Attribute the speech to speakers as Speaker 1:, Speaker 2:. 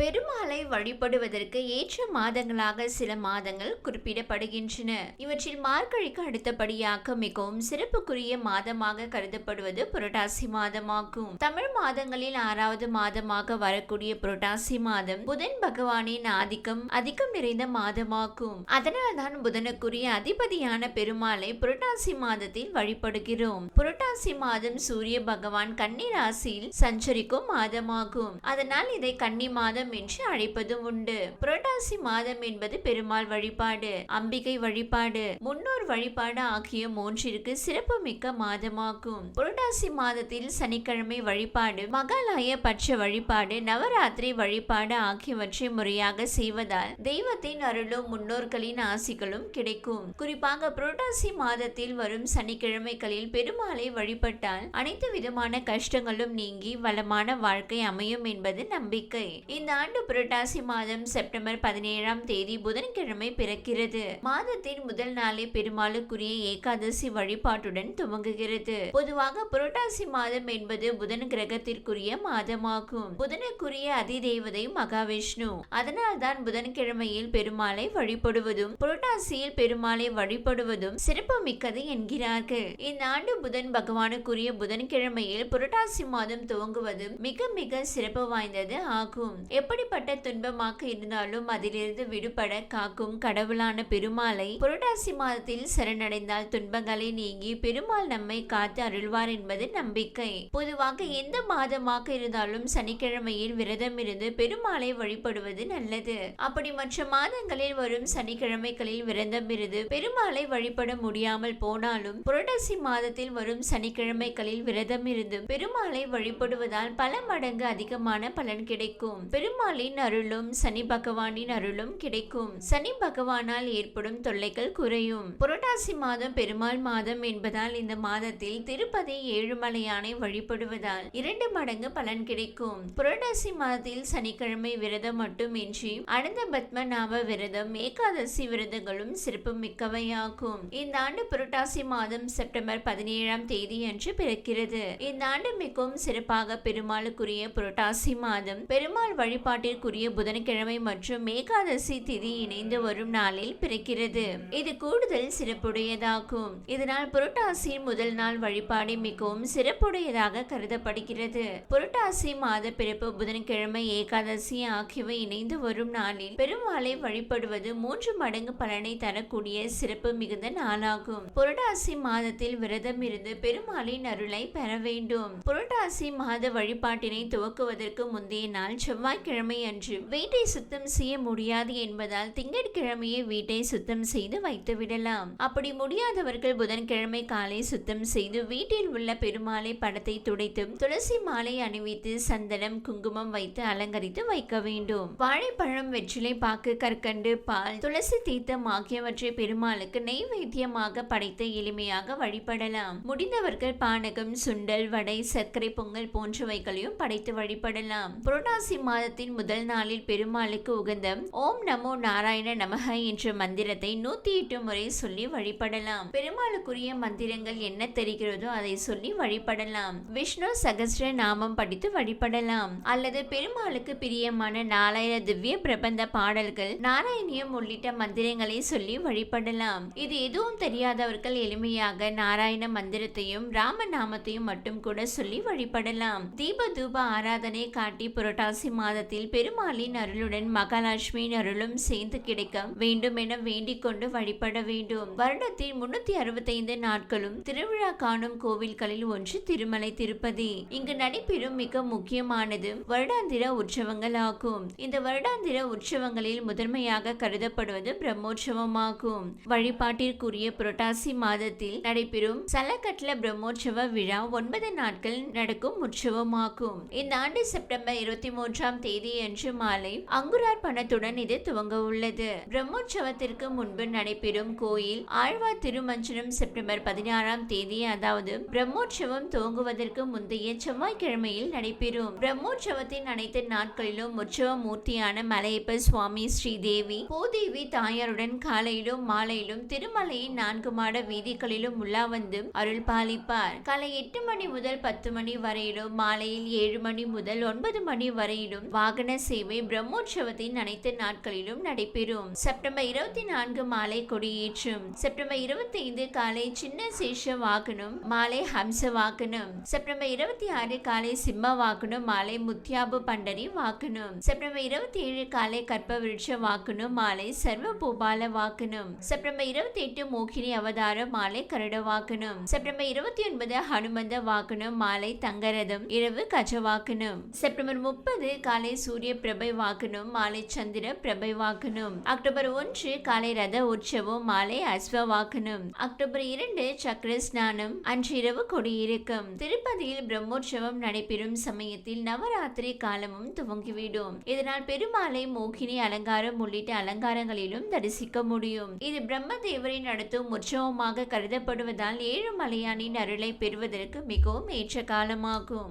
Speaker 1: பெருமாளை வழிபடுவதற்கு ஏற்ற மாதங்களாக சில மாதங்கள் குறிப்பிடப்படுகின்றன. இவற்றில் மார்கழிக்கு அடுத்தபடியாக மிகவும் சிறப்புக்குரிய மாதமாக கருதப்படுவது புரட்டாசி மாதமாகும். தமிழ் மாதங்களில் ஆறாவது மாதமாக வரக்கூடிய புரட்டாசி மாதம் புதன் பகவானின் ஆதிக்கம் அதிகம் நிறைந்த மாதமாகும். அதனால்தான் புதனுக்குரிய அதிபதியான பெருமாளை புரட்டாசி மாதத்தில் வழிபடுகிறோம். புரட்டாசி மாதம் சூரிய பகவான் கன்னி ராசியில் சஞ்சரிக்கும் மாதமாகும். அதனால் இதை கன்னி மாதம் என்று அழைப்பதும் உண்டு. புரட்டாசி மாதம் என்பது பெருமாள் வழிபாடு அம்பிகை வழிபாடு முன்னோர் வழிபாடு ஆகிய மூன்றிற்கு சிறப்பு மிக்க மாதமாகும். புரட்டாசி மாதத்தில் சனிக்கிழமை வழிபாடு மகாலய பட்ச வழிபாடு நவராத்திரி வழிபாடு ஆகியவற்றை முறையாக செய்வதால் தெய்வத்தின் அருளும் முன்னோர்களின் ஆசிகளும் கிடைக்கும். குறிப்பாக புரட்டாசி மாதத்தில் வரும் சனிக்கிழமைகளில் பெருமாளை வழிபட்டால் அனைத்து விதமான கஷ்டங்களும் நீங்கி வளமான வாழ்க்கை அமையும் என்பது நம்பிக்கை. இந்த ஆண்டு புரட்டாசி மாதம் செப்டம்பர் பதினேழாம் தேதி புதன்கிழமை பிறக்கிறது. மாதத்தின் முதல் நாளே பெருமாளுக்குரிய ஏகாதசி வழிபாட்டுடன் துவங்குகிறது. பொதுவாக புரட்டாசி மாதம் என்பது புதன் கிரகத்திற்குரிய மாதமாகும். புதனுக்குரிய அதிதேவதை மகாவிஷ்ணு. அதனால்தான் புதன்கிழமையில் பெருமாளை வழிபடுவதும் புரட்டாசியில் பெருமாளை வழிபடுவதும் சிறப்பு மிக்கது என்கிறார்கள். இந்த ஆண்டு புதன் பகவானுக்குரிய புதன்கிழமையில் புரட்டாசி மாதம் துவங்குவதும் மிக மிக சிறப்பு வாய்ந்தது ஆகும். எப்படிப்பட்ட துன்பமாக இருந்தாலும் அதிலிருந்து விடுபட காக்கும் கடவுளான பெருமாளை புரட்டாசி மாதத்தில் சரணடைந்தால் துன்பங்களை நீங்கி பெருமாள் நம்மை காத்து அருள்வார் என்பது நம்பிக்கை. பொதுவாக எந்த மாதமாக இருந்தாலும் சனிக்கிழமையில் விரதம் இருந்து பெருமாளை வழிபடுவது நல்லது. அப்படி மற்ற மாதங்களில் வரும் சனிக்கிழமைகளில் விரதம் இருந்து பெருமாளை வழிபட முடியாமல் போனாலும் புரட்டாசி மாதத்தில் வரும் சனிக்கிழமைகளில் விரதம் இருந்து பெருமாளை வழிபடுவதால் பல மடங்கு அதிகமான பலன் கிடைக்கும். பெருமாளின் அருளும் சனி பகவானின் அருளும் கிடைக்கும். சனி பகவானால் ஏற்படும் தொல்லைகள் குறையும். புரட்டாசி மாதம் பெருமாள் மாதம் என்பதால் இந்த மாதத்தில் திருப்பதி ஏழுமலையானை வழிபடுவதால் இரண்டு மடங்கு பலன் கிடைக்கும். புரட்டாசி மாதத்தில் சனிக்கிழமை விரதம் மட்டுமின்றி அனந்த பத்மநாப விரதம் ஏகாதசி விரதங்களும் சிறப்பு மிக்கவையாகும் இந்த ஆண்டு புரட்டாசி மாதம் செப்டம்பர் பதினேழாம் தேதி அன்று பிறக்கிறது. இந்த ஆண்டு மிகவும் சிறப்பாக பெருமாளுக்குரிய புரட்டாசி மாதம் பெருமாள் வழிபாட்டிற்குரிய புதன்கிழமை மற்றும் ஏகாதசி திதி இணைந்து வரும் நாளில் பிறக்கிறது. இது கூடுதல் சிறப்புடையதாகும். இதனால் புரட்டாசியின் முதல் நாள் வழிபாடு மிகவும் சிறப்புடையதாக கருதப்படுகிறது. புரட்டாசி மாத பிறப்பு புதன்கிழமை ஏகாதசி ஆகியவை இணைந்து வரும் நாளில் பெருமாளை வழிபடுவது மூன்று மடங்கு பலனை தரக்கூடிய சிறப்பு மிகுந்த நாளாகும். புரட்டாசி மாதத்தில் விரதம் இருந்து பெருமாளின் அருளை பெற வேண்டும். புரட்டாசி மாத வழிபாட்டினை துவக்குவதற்கு முந்தைய நாள் செவ்வாய்க்கிழமை அன்று வீட்டை சுத்தம் செய்ய முடியாது என்பதால் திங்கட்கிழமையே வீட்டை சுத்தம் செய்து வைத்து விடலாம். அப்படி முடியாதவர்கள் புதன்கிழமை காலை சுத்தம் செய்து வீட்டில் உள்ள பெருமாளை படத்தை துடைத்து துளசி மாலை அணிவித்து சந்தனம் குங்குமம் வைத்து அலங்கரித்து வைக்க வேண்டும். வாழைப்பழம் வெற்றிலை பாக்கு கற்கண்டு பால் துளசி தீர்த்தம் ஆகியவற்றை பெருமாளுக்கு நெய்வேத்தியமாக படைத்து எளிமையாக வழிபடலாம். முடிந்தவர்கள் பானகம் சுண்டல் வடை சர்க்கரை பொங்கல் போன்றவைகளையும் படைத்து வழிபடலாம். புரட்டாசி மாதத்தின் முதல் நாளில் பெருமாளுக்கு உகந்த ஓம் நமோ நாராயண நமக என்ற மந்திரத்தை நூத்தி எட்டு முறை சொல்லி வழிபடலாம். பெருமாளுக்குரிய மந்திரங்கள் என்ன தெரிகிறதோ அதை சொல்லி வழிபடலாம். விஷ்ணு சகஸ்ர நாமம் படித்து வழிபடலாம். அல்லது பெருமாளுக்கு பிரியமான நாலாயிர திவ்ய பிரபந்த பாடல்கள் நாராயணியம் உள்ளிட்ட மந்திரங்களை சொல்லி வழிபடலாம். இது எதுவும் தெரியாதவர்கள் எளிமையாக நாராயண மந்திரத்தையும் ராம நாமத்தையும் மட்டும் கூட சொல்லி வழிபடலாம். தீப தூப ஆராதனை காட்டி புரட்டாசி மாதத்தில் பெருமாளின் அருளுடன் மகாலட்சுமியின் அருளும் சேர்ந்து கிடைக்க வேண்டும் என வேண்டிக் கொண்டு வழிபட வேண்டும். வருடத்தில் முன்னூத்தி அறுபத்தைந்து நாட்களும் திருவிழா காணும் கோவில்களில் ஒன்று திருமலை திருப்பதி. இங்கு நடைபெறும் மிக முக்கியமானது வருடாந்திர உற்சவங்கள் ஆகும். இந்த வருடாந்திர உற்சவங்களில் முதன்மையாக கருதப்படுவது பிரம்மோற்சவமாகும். வழிபாட்டிற்குரிய புரட்டாசி மாதத்தில் நடைபெறும் சலக்கட்ல பிரம்மோற்சவ விழா ஒன்பது நாட்கள் நடக்கும் உற்சவமாகும். இந்த ஆண்டு செப்டம்பர் இருபத்தி மூன்றாம் தேதி தேதி என்று மாலை அங்குரார் பணத்துடன் இது துவங்க உள்ளது பிரம்மோற்சவத்திற்கு முன்பு நடைபெறும் கோயில் ஆழ்வார் திருமஞ்சனம் செப்டம்பர் பதினாறாம் தேதி அதாவது பிரம்மோற்சவம் துவங்குவதற்கு முந்தைய செவ்வாய்க்கிழமையில் நடைபெறும். பிரம்மோற்சவத்தின் அனைத்து நாட்களிலும் உற்சவ மூர்த்தியான மலையப்ப சுவாமி ஸ்ரீதேவி பூதேவி தாயாருடன் காலையிலும் மாலையிலும் திருமலையின் நான்கு மாட வீதிகளிலும் உலா வந்து அருள் பாலிப்பார். காலை எட்டு மணி முதல் பத்து மணி வரையிலும் மாலையில் ஏழு மணி முதல் ஒன்பது மணி வரையிலும் வாகன வாகன சேவை பிரம்மோற்சவத்தின் அனைத்து நாட்களிலும் நடைபெறும். செப்டம்பர் இருபத்தி நான்கு மாலை கொடியேற்றும். செப்டம்பர் இருபத்தி ஐந்து காலை சின்ன சேஷ வாகனம் மாலை ஹம்ச வாகனம். செப்டம்பர் இருபத்தி ஆறு காலை சிம்ம வாகனம் மாலை முத்தியாபு பண்டரி வாகனம். செப்டம்பர் இருபத்தி ஏழு காலை கற்ப விருட்ச வாகனம் மாலை சர்வ பூபால வாகனம். செப்டம்பர் இருபத்தி எட்டு மோகினி அவதாரம் மாலை கருட வாகனம். செப்டம்பர் இருபத்தி ஒன்பது ஹனுமந்த வாகனம் மாலை தங்கரதம் இரவு கஜ வாகனம். செப்டம்பர் முப்பது காலை சூரிய பிரபை வாகனம் மாலை சந்திர பிரபை வாகனம் அக்டோபர் ஒன்று காலை ரத உற்சவம் மாலை அஸ்வ வாகனம் அக்டோபர் இரண்டு சக்கர ஸ்நானம் அன்று இரவு கொடியிருக்கும் திருப்பதியில் பிரம்மோற்சவம் நடைபெறும் சமயத்தில் நவராத்திரி காலமும் துவங்கிவிடும். இதனால் பெருமாளை மோகினி அலங்காரம் உள்ளிட்ட அலங்காரங்களிலும் தரிசிக்க முடியும். இது பிரம்மதேவரை நடத்தும் உற்சவமாக கருதப்படுவதால் ஏழு மலையானின் அருளை பெறுவதற்கு மிகவும் ஏற்ற காலமாகும்.